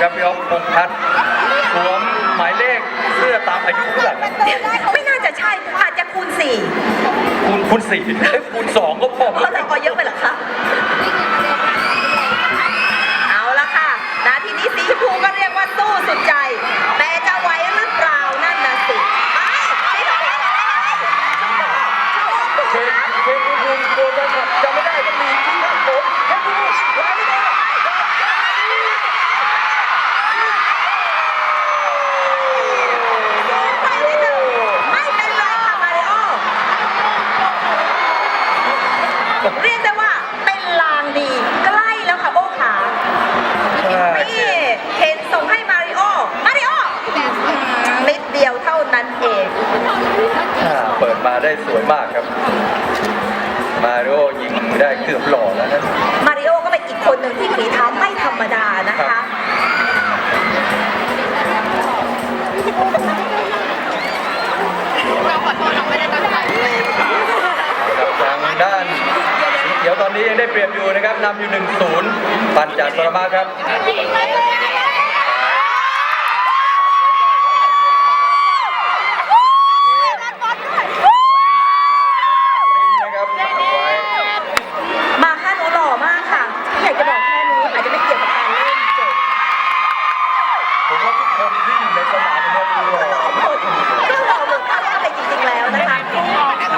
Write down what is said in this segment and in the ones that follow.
ครับพี่อ๊อฟพงษ์พัฒน์สวมหมายเลขเสื้อตามอายุเพื่อนไม่น่าจะใช่อาจจะคูณสี่คูณคูณสี่เอ้ยคูณสองก็พอ เพราะแต่พอเยอะไปเหรอคะเอาละค่ะนาทีนี้สีชมพูก็เรียกว่าสู้สุดใจ แต่จะไหวหรือเปล่านั่นน่ะสิไปสีชมพู เชฟเชฟคุณตัวแฟนคลับจำไม่ได้ก็มีที่ครับผมเชฟคุณไลน์ไม่ได้ ไปนิดนึงไม่เป็นไรค่ะมาริโอเรียกได้ว่าเป็นลางดี ใกล้แล้วค่ะโอ้ขานี่เห็นส่งให้มาริโอ มาริโอนิดเดียวเท่านั้นเอง อ่าเปิดมา ได้สวยมากครับ มาริโอยิงได้เกือบหล่อแล้วนะมาริโอก็เป็นอีกคนหนึ่งที่ฝีเท้าไม่ธรรมดานะครัคะบเราขอโทษเราไม่ได้ตั้งใจเลยครับทางด้านสีเขียวตอนนี้ยังได้เปรียบอยู่นะครับนำอยู่1-0ปันจากปรมาครับนะครับไว้ มาค่าหนูหล่อมากค่ะอยากจะบอกแค่นี้อาจจะไม่เกี่ยวกับการเล่นจบ ผมว่าทุกคนที่อยู่ในสนามเนี่ยดูหล่อ หล่อหมดก็หล่อหมดทั้งไปจริงๆแล้วนะคะ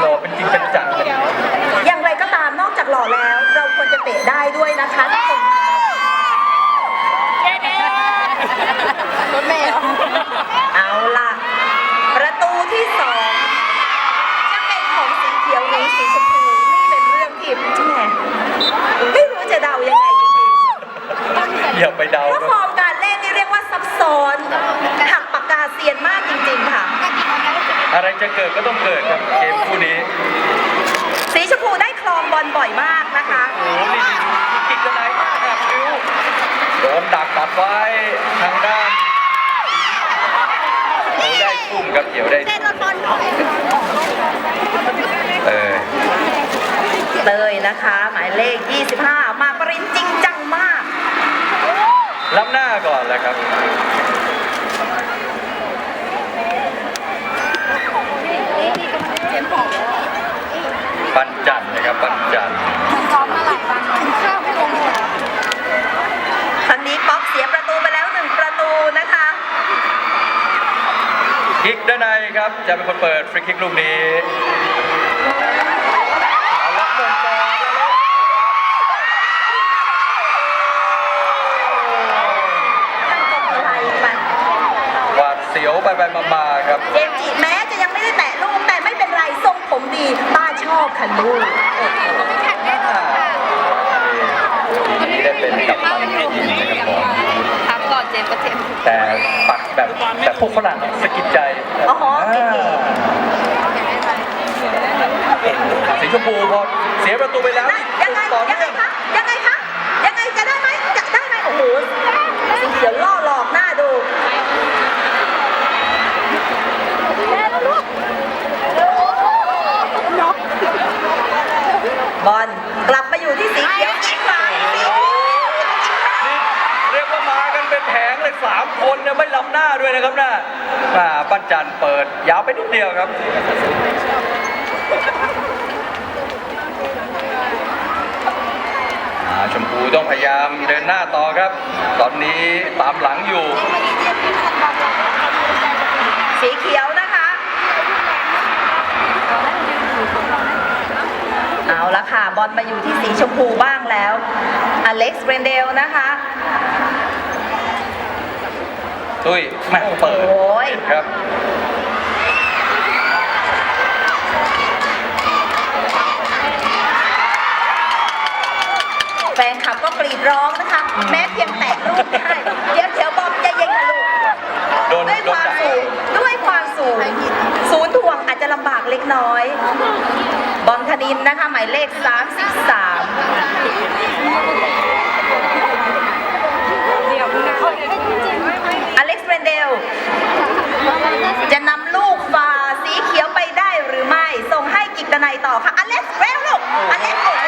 หล่อเป็นจริงเป็นจังเลย อย่างไรก็ตามนอกจากหล่อแล้ว เราควรจะเตะได้ด้วยนะคะทุกคน รถเมล์ เอาล่ะ ประตูที่สองจะเป็นของสีเขียวหรือสีชมพูนี่เป็นเรื่องที่แหมไม่รู้จะเดายังไงจริงๆ อย่าไปเดาเพราะคฟรับอร์มการเล่นนี่เรียกว่าซับซ้อนหักปากกาเซียนมากจริงๆค่ะ อะไรจะเกิดก็ต้องเกิดครับเกมคู่นี้สีชมพูได้คลองบอลบ่อยมากนะคะโอ้โหนี่กิกกันไหนแอบคิ้วโดนดักตัดไว้ทางด้านเขาได้ทุ่มครับเดี๋ยวได้เต้นรถบอลของเออเลยนะคะ หมายเลข 25 มาปรินจริงจังมาก ล้ำหน้าก่อนแล้วครับเตรียมของปันจันทร์นะครับปันจันทร์ซ้อมมาหลายวันกินข้าวไม่ลงเลยครั้งนี้ป๊อกเสียประตูไปแล้วหนึ่งประตูนะคะคิกด้านในครับจะเป็นคนเปิดฟรีคิกลูกนี้เอาละหมงก่อนแล้ว ตั้งกองไทยไป หวาดเสียวไปไปมามาๆครับ เจมส์จิแม้จะยังไม่ได้แตะลูกแต่ไม่เป็นไรทรงผมดีป้าชอบ ค่ะลูกทีนี้ได้เป็นกับตันทีมนะครับผมทำก่อนเจมส์ก็เทมแต่ปักแบบแบบพวกฝรั่งสะกิดใจอ๋อเก๋สีชมพูพอเสียประตูไปแล้วยังไงต่อยังไงเนื่องคะยังไงคะยังไงจะได้ไหมจะได้ไหมโอ้โหสีเขียวล่อหลอกหน้าดู บอลกลับมาอยู่ที่สีเขียวอีกครั้งสีเขียว นี่เรียกว่ามากัน เลยสามคนเนี่ยไม่ลำหน้าด้วยนะครับน่ะอ่าปั้นจันเปิดยาวไปนิดเดียวครับ อ่าชมพูต้องพยายามเดินหน้าต่อครับ ตอนนี้ตามหลังอยู่ สีเขียวนะคะ เอาละค่ะ บอลมาอยู่ที่สีชมพูบ้างแล้ว อเล็กซ์เบรนเดลนะคะ ตุ้ยแม่เปิดโอ้ย ครับแฟนคลับก็กรีดร้องนะคะ ต่อค่ะอเล็กซ์เร็วลูกอเล็กซ์โอ้โห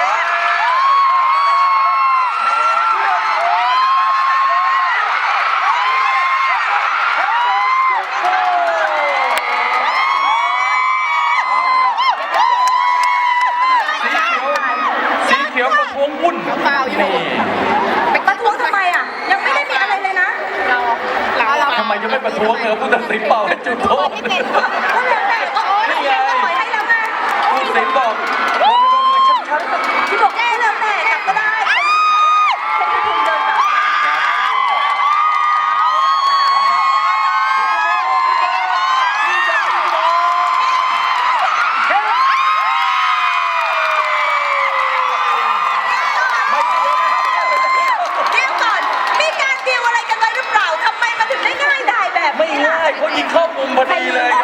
สีเขียวประท้วงวุ่นเปล่าอยู่ไปประท้วงทำไมอะ ยังไม่ได้มีอะไรเลยนะเราเราทำไมยังไม่ประท้วงเออผู้ตัดสินเป่าให้จุดโทษนี่ไง สินบอกชัดๆที่บอกก็แล้วแต่กลับก็ได้ให้คุณภูมิเดินกลับเดี๋ยวก่อน มีการดีลอะไรกันไว้หรือเปล่าทำไมมันถึงได้ง่ายดายแบบไม่นี้ล่ะ ง่ายเขายิงเข้ามุมพอดีเลยครับ